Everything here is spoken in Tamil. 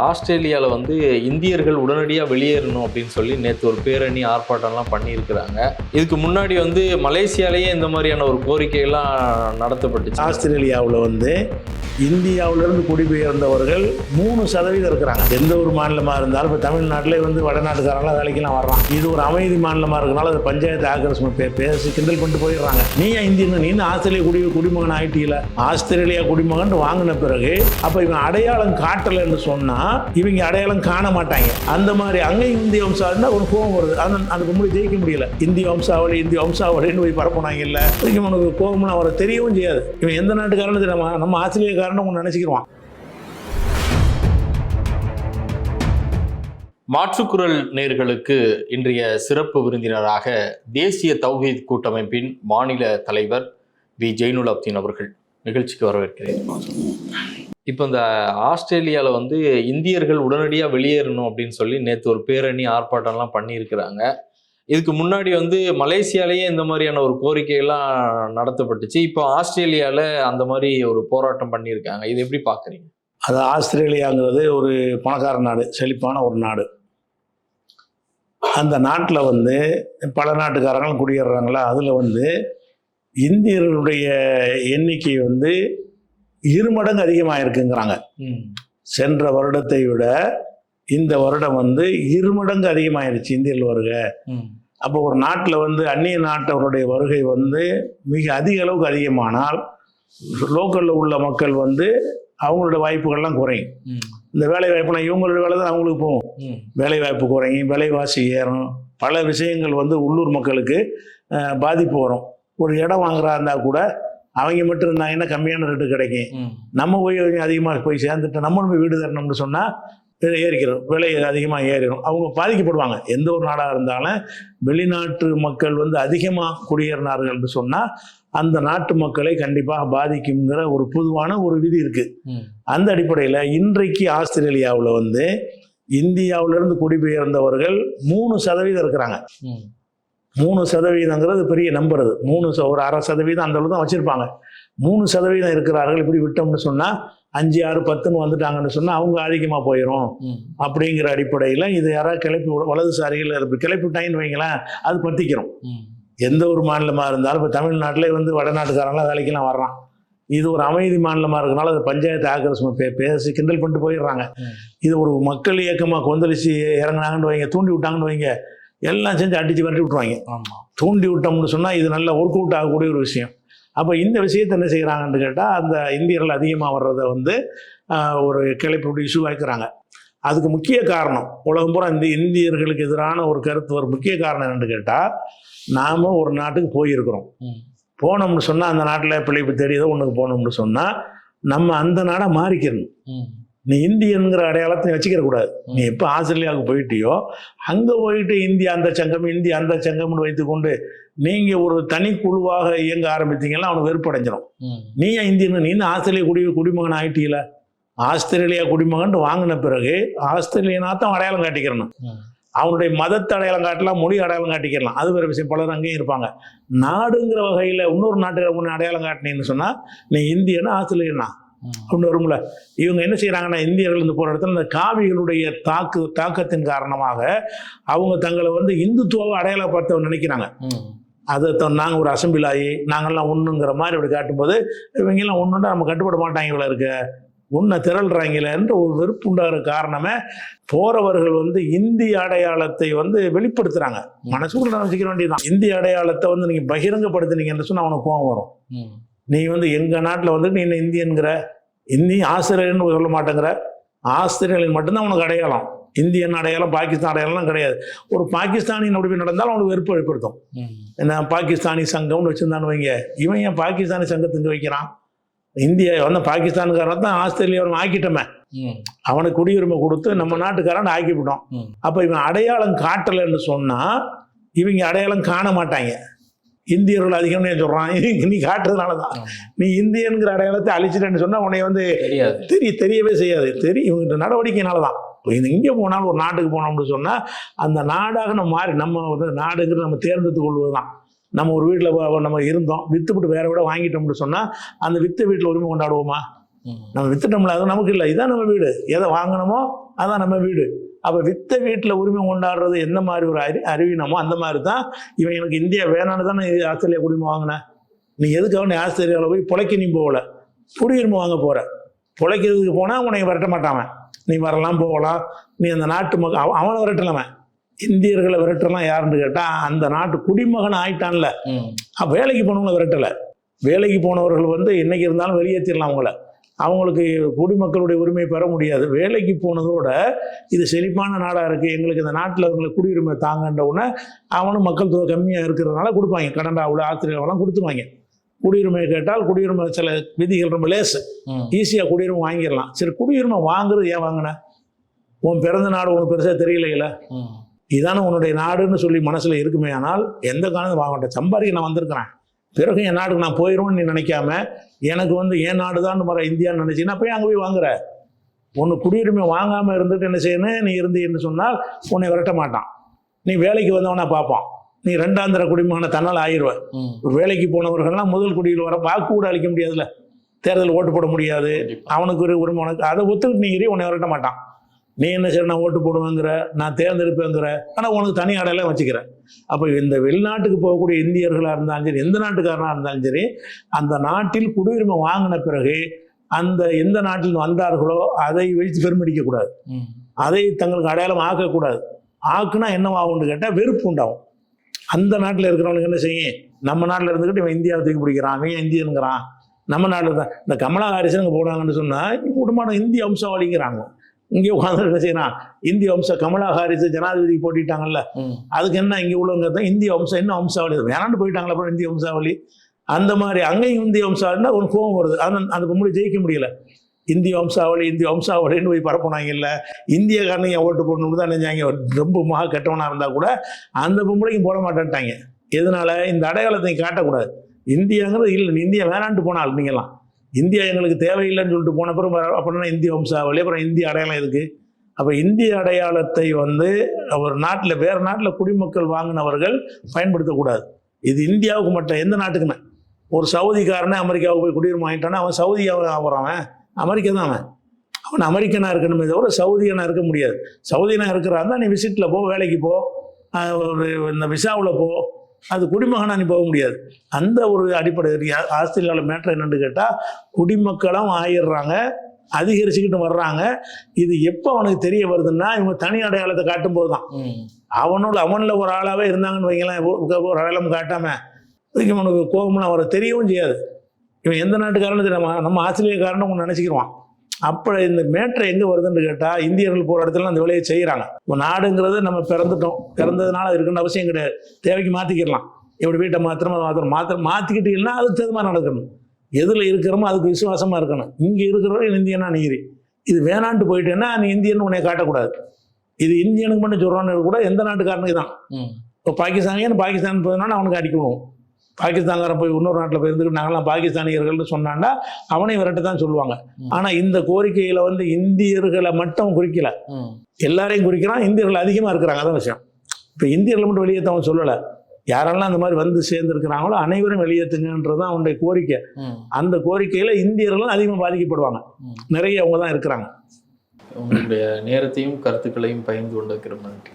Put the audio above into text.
ஆஸ்திரேலியாவில் வந்து இந்தியர்கள் உடனடியாக வெளியேறணும் அப்படின்னு சொல்லி நேற்று ஒரு பேரணி ஆர்ப்பாட்டம்லாம் பண்ணியிருக்கிறாங்க. இதுக்கு முன்னாடி வந்து மலேசியாலேயே இந்த மாதிரியான ஒரு கோரிக்கையெல்லாம் நடத்தப்பட்டுச்சு. ஆஸ்திரேலியாவில் வந்து இந்தியாவிலிருந்து குடிபெயர்ந்தவர்கள் மூணு சதவீதம் இருக்கிறாங்க. எந்த ஒரு மாநிலமாக இருந்தாலும் இப்போ தமிழ்நாட்டிலே வந்து வடநாட்டுக்காரங்களாம் வேலைக்கெல்லாம் வர்றான் இது ஒரு அமைதி மாநிலமாக இருக்கனால அது பஞ்சாயத்து ஆக்கிரஸ் பே பேசி கிண்டல் கொண்டு போயிடுறாங்க. நீ ஏன் இந்தியன் நீ ஆஸ்திரேலியா குடி குடிமகன் ஆயிட்டியில் ஆஸ்திரேலியா குடிமகன் வாங்கின பிறகு அப்போ இவன் அடையாளம் காட்டலைன்னு சொன்னால் இவங்க அடையாளம் காண மாட்டாங்க. அந்த மாதிரி அங்கேயும் இந்திய வம்சாவளினா ஒரு கோபம் வருது. அந்த அந்த கும்படி ஜெயிக்க முடியல. இந்திய வம்சாவளி இந்திய வம்சாவளின்னு போய் பரப்புனாங்க இல்லை இவனுக்கு கோபம்னு அவரை தெரியவும் செய்யாது. இவன் எந்த நாட்டுக்காரனு தெரியாம நம்ம ஆஸ்திரேலியாக்காரன்னு ஒன்று நினச்சிக்கிடுவான் மாற்றுக்குரல் நேர்களுக்கு இன்றைய சிறப்பு விருந்தினராக தேசிய தௌஹீத் கூட்டமைப்பின் மாநில தலைவர் வி. ஜெயினுல் அப்தீன் அவர்கள் நிகழ்ச்சிக்கு வரவேற்கிறேன். இப்போ இந்த ஆஸ்திரேலியாவில் வந்து இந்தியர்கள் உடனடியாக வெளியேறணும் அப்படின்னு சொல்லி நேற்று ஒரு பேரணி ஆர்ப்பாட்டம்லாம் பண்ணியிருக்கிறாங்க. இதுக்கு முன்னாடி வந்து மலேசியாலேயே இந்த மாதிரியான ஒரு கோரிக்கையெல்லாம் நடத்தப்பட்டுச்சு. இப்போ ஆஸ்திரேலியாவில் அந்த மாதிரி ஒரு போராட்டம் பண்ணியிருக்காங்க. இது எப்படி பார்க்குறீங்க அது ஆஸ்திரேலியாங்கிறது ஒரு பணக்கார நாடு செழிப்பான ஒரு நாடு. அந்த நாட்டில் வந்து பல நாட்டுக்காரங்களும் குடியேறுறாங்களா? அதில் வந்து இந்தியர்களுடைய எண்ணிக்கை வந்து இரு மடங்கு அதிகமாக இருக்குங்கிறாங்க சென்ற வருடத்தை விட இந்த வருடம் வந்து இரு மடங்கு அதிகமாயிருச்சு இந்தியர்கள் வருகை. அப்போ ஒரு நாட்டில் வந்து அந்நிய நாட்டவருடைய வருகை வந்து மிக அதிக அளவுக்கு அதிகமானால் லோக்கலில் உள்ள மக்கள் வந்து அவங்களோட வாய்ப்புகள்லாம் குறையும். இந்த வேலை வாய்ப்புனா இவங்களோட வேலை தான் அவங்களுக்கு போகும். வேலை வாய்ப்பு குறையும் விலைவாசி ஏறும். பல விஷயங்கள் வந்து உள்ளூர் மக்களுக்கு பாதிப்பு வரும். ஒரு இடம் வாங்குறா இருந்தால் கூட அவங்க மட்டும் இருந்தாங்கன்னா கம்மியான ரேட்டு கிடைக்கும்? நம்ம போய் அதிகமாக போய் சேர்ந்துட்டு நம்மளும் வீடு தரணும்னு சொன்னால் ஏறிக்கிறோம். விலை அதிகமாக ஏறிடும் அவங்க பாதிக்கப்படுவாங்க. எந்த ஒரு நாடாக இருந்தாலும் வெளிநாட்டு மக்கள் வந்து அதிகமாக குடியேறினார்கள்னு சொன்னால் அந்த நாட்டு மக்களை கண்டிப்பாக பாதிக்குங்கிற ஒரு பொதுவான ஒரு விதி இருக்குது அந்த அடிப்படையில் இன்றைக்கு ஆஸ்திரேலியாவில் வந்து இந்தியாவிலிருந்து குடிபெயர்ந்தவர்கள் மூணு சதவீதம் இருக்கிறாங்க. மூணு சதவீதங்கிறது பெரிய நம்பர் அது மூணு ஒரு அரை சதவீதம் அந்த அளவு தான் வச்சுருப்பாங்க. மூணு சதவீதம் இருக்கிறார்கள் இப்படி விட்டோம்னு சொன்னால் அஞ்சு ஆறு பத்துன்னு வந்துட்டாங்கன்னு சொன்னால் அவங்க அதிகமாக போயிடும் அப்படிங்கிற அடிப்படையில் இது யாராவது கிளப்பி விட- வலதுசாரிகள் கிளப்பி விட்டாங்கன்னு வைங்களேன் அது பற்றிக்கிறோம் எந்த ஒரு மாநிலமாக இருந்தாலும் இப்போ தமிழ்நாட்டிலே வந்து வடநாட்டுக்காரங்களாம் வேலைக்கெல்லாம் வர்றான். இது ஒரு அமைதி மாநிலமாக இருக்கனால அது பஞ்சாயத்து ஆக்கிரசம் பே பேசி கிண்டல் பண்ணிட்டு போயிடுறாங்க. இது ஒரு மக்கள் இயக்கமாக கொந்தளிச்சு இறங்குனாங்கன்னு வைங்க தூண்டி விட்டாங்கன்னு வைங்க எல்லாம் செஞ்சு அடித்து விரட்டி விட்ருவாங்க ஆமா. தூண்டி விட்டோம்னு சொன்னால் இது நல்ல ஒர்க் அவுட் ஆகக்கூடிய ஒரு விஷயம். அப்போ இந்த விஷயத்தை என்ன செய்கிறாங்கன்னு கேட்டால் அந்த இந்தியர்கள் அதிகமாக வர்றதை வந்து ஒரு கிளப்பி இஷ்யூ வைக்கிறாங்க அதுக்கு முக்கிய காரணம் உலகம் பூரா இந்த இந்தியர்களுக்கு எதிரான ஒரு கருத்து ஒரு முக்கிய காரணம் என்னன்னு கேட்டால் நாம் ஒரு நாட்டுக்கு போயிருக்கிறோம். போனோம்னு சொன்னால் அந்த நாட்டில் பிழைப்பு தெரியுதோ ஒன்றுக்கு போனோம்னு சொன்னால் நம்ம அந்த நாடை மாறிக்கணும். நீ இந்தியன்கிற அடையாளத்தை வச்சுக்கிற கூடாது. நீ எப்போ ஆஸ்திரேலியாவுக்கு போயிட்டியோ அங்கே போயிட்டு இந்தியா அந்த சங்கம் இந்தியா அந்த சங்கம்னு வைத்துக்கொண்டு நீங்கள் ஒரு தனி குழுவாக இயங்க ஆரம்பித்தீங்கன்னா அவனுக்கு வெறுப்படைஞ்சிடும். நீ இந்தியன்? நீ ஆஸ்திரேலியா குடி குடிமகன் ஆயிட்டீல? ஆஸ்திரேலியா குடிமகன் வாங்கின பிறகு ஆஸ்திரேலியனா தான் அடையாளம் காட்டிக்கிறணும். அவனுடைய மதத்தை அடையாளம் காட்டலாம் மொழி அடையாளம் காட்டிக்கலாம் அது வேறு விஷயம். பலர் அங்கேயும் இருப்பாங்க. நாடுங்கிற வகையில் இன்னொரு நாட்டுக்கு உன்னை அடையாளம் காட்டினீன்னு சொன்னால் நீ இந்தியனா ஆஸ்திரேலியனா. அப்படின்னு வரும்ல. இவங்க என்ன செய்கிறாங்கன்னா இந்தியர்கள் இந்த போகிற இடத்துல இந்த காவிகளுடைய தாக்கு தாக்கத்தின் காரணமாக அவங்க தங்களை வந்து இந்துத்துவாவை அடையாளப்படுத்த நினைக்கிறாங்க. அதை நாங்கள் ஒரு அசம்பிள் ஆகி நாங்கள்லாம் ஒன்றுங்கிற மாதிரி இப்படி காட்டும்போது இவங்கெல்லாம் ஒன்றுண்டா நம்ம கட்டுப்பட மாட்டாங்க இவ்வளோ இருக்க. உன்னை திரள்றாங்களேன்ற ஒரு வெறுப்பு உண்டாகிற காரணமே போறவர்கள் வந்து இந்திய அடையாளத்தை வந்து வெளிப்படுத்துறாங்க. மனசுக்குள்ள நினச்சிக்க வேண்டியதுதான். இந்திய அடையாளத்தை வந்து நீங்கள் பகிரங்கப்படுத்துனீங்கன்னு சொன்னால் அவனுக்கு கோவம் வரும். நீ வந்து எங்கள் நாட்டில் வந்து நீ இந்தியன்கிற இந்தி ஆஸ்திரேலியன்னு சொல்ல மாட்டேங்கிற. ஆஸ்திரேலியன் மட்டும்தான் உனக்கு அடையாளம். இந்தியன் அடையாளம் பாகிஸ்தான் அடையாளம்லாம் கிடையாது. ஒரு பாகிஸ்தானின் அப்படி நடந்தாலும் அவனுக்கு வெறுப்பு ஏற்படுத்தும் ம். என்ன பாகிஸ்தானி சங்கம்னு வச்சுருந்தான்னு வைங்க. இவன் ஏன் பாகிஸ்தானி சங்கத்துக்கு வைக்கிறான்? இந்தியா வந்து பாகிஸ்தானுக்காரன் தான் ஆஸ்திரேலியாவை ஆக்கிட்டோமே. அவனுக்கு குடியுரிமை கொடுத்து நம்ம நாட்டுக்காரன் ஆக்கிவிட்டோம். அப்போ இவன் அடையாளம் காட்டலைன்னு சொன்னால் இவங்க அடையாளம் காண மாட்டாங்க. இந்தியர்கள் அதிகம்னு சொல்கிறான் நீ காட்டுறதுனால தான். நீ இந்தியன்கிற அடையாளத்தை அழிச்சிட்டேன்னு சொன்னால் உன்னை வந்து தெரிய தெரியவே செய்யாது. தெரியும் இவங்க நடவடிக்கைனால தான் இப்போ இது எங்கே போனாலும் ஒரு நாட்டுக்கு போனோம்னு சொன்னால் அந்த நாடாக நம்ம மாறி நம்ம வந்து நாடுங்கிறது நம்ம தேர்ந்தெடுத்து கொள்வது தான் நம்ம ஒரு வீட்டில் நம்ம இருந்தோம் வித்துவிட்டு வேற விட வாங்கிட்டோம்னு சொன்னால் அந்த வித்த வீட்டில் உரிமை கொண்டாடுவோமா. நம்ம வித்துட்டோம்ல அது நமக்கு இல்லை. இதான் நம்ம வீடு. எதை வாங்கினோமோ அதான் நம்ம வீடு. அப்போ வித்த வீட்டில் உரிமை கொண்டாடுறது எந்த மாதிரி ஒரு அறி அறிவினமோ அந்த மாதிரி தான் இவன் எனக்கு இந்தியா வேணான்னு தானே இது ஆஸ்திரேலியா குடிமை வாங்கினேன் நீ எதுக்காக ஆஸ்திரேலியாவில் போய் பொழைக்க நீ போகல? குடியுரிமை வாங்க போகிற பொழைக்கிறதுக்கு போனால் உன்னை விரட்ட மாட்டான் நீ வரலாம் போகலாம். நீ அந்த நாட்டு அவ- அவனை விரட்டலாமன் இந்தியர்களை விரட்டலாம் யாருன்னு கேட்டால் அந்த நாட்டு குடிமகன் ஆயிட்டான்ல. வேலைக்கு போனவங்களை விரட்டலை. வேலைக்கு போனவர்கள் வந்து என்னைக்கு இருந்தாலும் வெளியேற்றிடலாம் அவங்கள. அவங்களுக்கு குடிமக்களுடைய உரிமை பெற முடியாது. வேலைக்கு போனதோட இது செழிப்பான நாடாக இருக்குது எங்களுக்கு இந்த நாட்டில் அவங்களுக்கு குடியுரிமை தாங்கன்ற உடனே அவனும் மக்கள் தொகை கம்மியாக இருக்கிறதுனால கொடுப்பாங்க. கனடாவில் ஆஸ்திரேலியாவெல்லாம் கொடுத்துருவாங்க. குடியுரிமை கேட்டால் குடியுரிமை சில விதிகள் ரொம்ப லேசு. ஈஸியாக குடியுரிமை வாங்கிடலாம். சரி குடியுரிமை வாங்குறது ஏன் வாங்கின? உன் பிறந்த நாடு உனக்கு பெருசாக தெரியலையில. இதானே உன்னுடைய நாடுன்னு சொல்லி மனசில் இருக்குமே ஆனால் எந்த காரணம் வாங்க மாட்டேன் சம்பாதிக்க நான் வந்திருக்கிறேன். பிறகு என் நாட்டுக்கு நான் போயிடுவேன்னு நீ நினைக்காம எனக்கு வந்து என் நாடு தான் மர இந்தியான்னு நினச்சின்னா போய் அங்கே போய் வாங்குற. ஒன்று குடியுரிமை வாங்காமல் இருந்துட்டு என்ன செய்யணும் நீ இருந்தீன்னு சொன்னால் உன்னை விரட்ட மாட்டான். நீ வேலைக்கு வந்தவனா பார்ப்பான். நீ ரெண்டாந்திர குடிமகனை தன்னால் ஆயிடுவ. ம். ஒரு வேலைக்கு போனவர்கள்லாம் முதல் குடியில் வர வாக்கு கூட அளிக்க முடியாதுல்ல. தேர்தல் ஓட்டு போட முடியாது. அவனுக்கு ஒரு உரிமை உனக்கு அதை ஒத்துக்கிட்டு நீ உன்னை விரட்ட மாட்டான். நீ என்ன சரி நான் ஓட்டு போடுவேங்கிற நான் தேர்ந்தெடுப்பேங்கிற ஆனால் உனக்கு தனி அடையாளம் வச்சுக்கிற அப்போ இந்த வெளிநாட்டுக்கு போகக்கூடிய இந்தியர்களாக இருந்தாலும் சரி எந்த நாட்டுக்காரனாக இருந்தாலும் சரி அந்த நாட்டில் குடியுரிமை வாங்கின பிறகு அந்த எந்த நாட்டில் வந்தார்களோ அதை வைத்து பெருமடிக்கக்கூடாது. அதை தங்களுக்கு அடையாளம் ஆக்கக்கூடாது ஆக்குனா என்னவாகும்னு கேட்டால் வெறுப்பு உண்டாகும். அந்த நாட்டில் இருக்கிறவனுக்கு என்ன செய்யும்? நம்ம நாட்டில் இருந்துக்கிட்டு இவன் இந்தியாவை தூக்கி பிடிக்கிறான் அவன் இந்தியனுங்கிறான்? நம்ம நாட்டில் தான் இந்த கமலா அங்கே போனாங்கன்னு சொன்னால் குடும்பம் இந்திய வம்சாவளிங்கிறாங்க. இங்கே உட்காந்து என்ன செய்யறான் இந்திய வம்சம் கமலா ஹாரிஸ் ஜனாதிபதிக்கு போட்டிட்டாங்கல்ல. அதுக்கு என்ன இங்கே உள்ளவங்க? தான் இந்திய வம்சம் என்ன வம்சாவளி? வேணாண்டு போயிட்டாங்களா அப்புறம் இந்திய வம்சாவளி. அந்த மாதிரி அங்கேயும் இந்திய வம்சாவளினா ஒரு கோவம் வருது. அந்த அந்த பொம்பளை ஜெயிக்க முடியல. இந்திய வம்சாவளி இந்திய வம்சாவளின்னு போய் பரப்புனாங்கல்ல. இந்தியக்காரனையும் ஏன் ஓட்டு போடணும்னு தான் நினைஞ்சாங்க ரொம்ப மகா கெட்டவனாக இருந்தால் கூட அந்த பொம்பளைக்கும் போட மாட்டேன்ட்டாங்க. எதனால? இந்த அடையாளத்தை காட்டக்கூடாது. இந்தியாங்கிறது இல்லை. இந்தியா வேணான்ட்டு போனால் நீங்களாம் இந்தியா எங்களுக்கு தேவையில்லைன்னு சொல்லிட்டு போன பிறகு அப்படின்னா இந்திய வம்சாவளி அப்புறம் இந்திய அடையாளம் எதுக்கு? அப்போ இந்திய அடையாளத்தை வந்து ஒரு நாட்டில் வேறு நாட்டில் குடிமக்கள் வாங்கினவர்கள் பயன்படுத்தக்கூடாது. இது இந்தியாவுக்கு மட்டும் எந்த நாட்டுக்குமே. ஒரு சவுதிக்காரனே அமெரிக்காவுக்கு போய் குடியுரிமை வாங்கிட்டானா அவன் சவுதியாக ஆகிறான் அமெரிக்கா தான் அவன். அவன் அமெரிக்கனாக இருக்கணுமே தவிர சவுதியனாக இருக்க முடியாது. சவுதியனாக இருக்கிறான் நீ விசிட்டில் போ வேலைக்கு போ. ஒரு இந்த விசாவில் போ. அது குடிமகனாக நீ போக முடியாது. அந்த ஒரு அடிப்படை இருக்கு. ஆ- ஆஸ்திரேலியாவில் மேட்ரு என்னன்னு கேட்டால் குடிமக்களாம் ஆயிடுறாங்க அதிகரிச்சுக்கிட்டு வர்றாங்க. இது எப்போ அவனுக்கு தெரிய வருதுன்னா இவங்க தனி அடையாளத்தை காட்டும் போது தான். அவனோட அவனில் ஒரு ஆளாகவே இருந்தாங்கன்னு வைங்களேன் ஒரு- அடையாளம் காட்டாம. இதுக்கு அவனுக்கு கோபம்னு அவரை தெரியவும் செய்யாது. இவன் எந்த நாட்டுக்காரன்னு தெரியாம நம்ம ஆஸ்திரேலியக்காரன்னு ஒன்று நினச்சிக்கிடுவான் அப்போ இந்த மேட்ரு எங்கே வருதுன்னு கேட்டால் இந்தியர்கள் போகிற இடத்துல அந்த வேலையை செய்கிறாங்க இப்போ நாடுங்கிறது நம்ம பிறந்துட்டோம். பிறந்ததுனால அது இருக்குன்னு அவசியம் கிடையாது. தேவைக்கு மாற்றிக்கிடலாம் எப்படி வீட்டை மாத்திரமா மாத்திரம் மாத்திர மாற்றிக்கிட்டீங்கன்னா அதுக்கு தகுந்த மாதிரி நடக்கணும். எதில் இருக்கிறோமோ அதுக்கு விசுவாசமாக இருக்கணும். இங்கே இருக்கிறவரை இந்தியனா நீரி இது வேணான்ட்டு போயிட்டேன்னா நீ இந்தியன்னு உன்னை காட்டக்கூடாது. இது இந்தியனுக்கு மட்டும் சொல்கிறான்னு கூட எந்த நாட்டுக்காரனுக்கு தான். இப்போ பாகிஸ்தானியன் பாகிஸ்தான் போயிருந்தோன்னா அவனுக்கு அடிக்கணும். பாகிஸ்தான்காரன் போய் இன்னொரு நாட்டில் போய் இருந்துட்டு நாங்களாம் பாகிஸ்தானியர்கள்னு சொன்னாண்டா அவனை விரட்ட தான் சொல்லுவாங்க. ஆனால் இந்த கோரிக்கையில் வந்து இந்தியர்களை மட்டும் குறிக்கல. எல்லாரையும் குறிக்கிறான் இந்தியர்கள் அதிகமாக இருக்கிறாங்க. அதான் விஷயம். இப்போ இந்தியர்களை மட்டும் வெளியேற்றவன் சொல்லலை. யாரெல்லாம் அந்த மாதிரி வந்து சேர்ந்துருக்கிறாங்களோ அனைவரும் வெளியேற்றுங்கன்றது தான் அவனுடைய கோரிக்கை. அந்த கோரிக்கையில் இந்தியர்களும் அதிகமாக பாதிக்கப்படுவாங்க. நிறைய அவங்க தான் இருக்கிறாங்க. உங்களுடைய நேரத்தையும் கருத்துக்களையும் பகிர்ந்து கொண்டிருக்கிற நன்றி.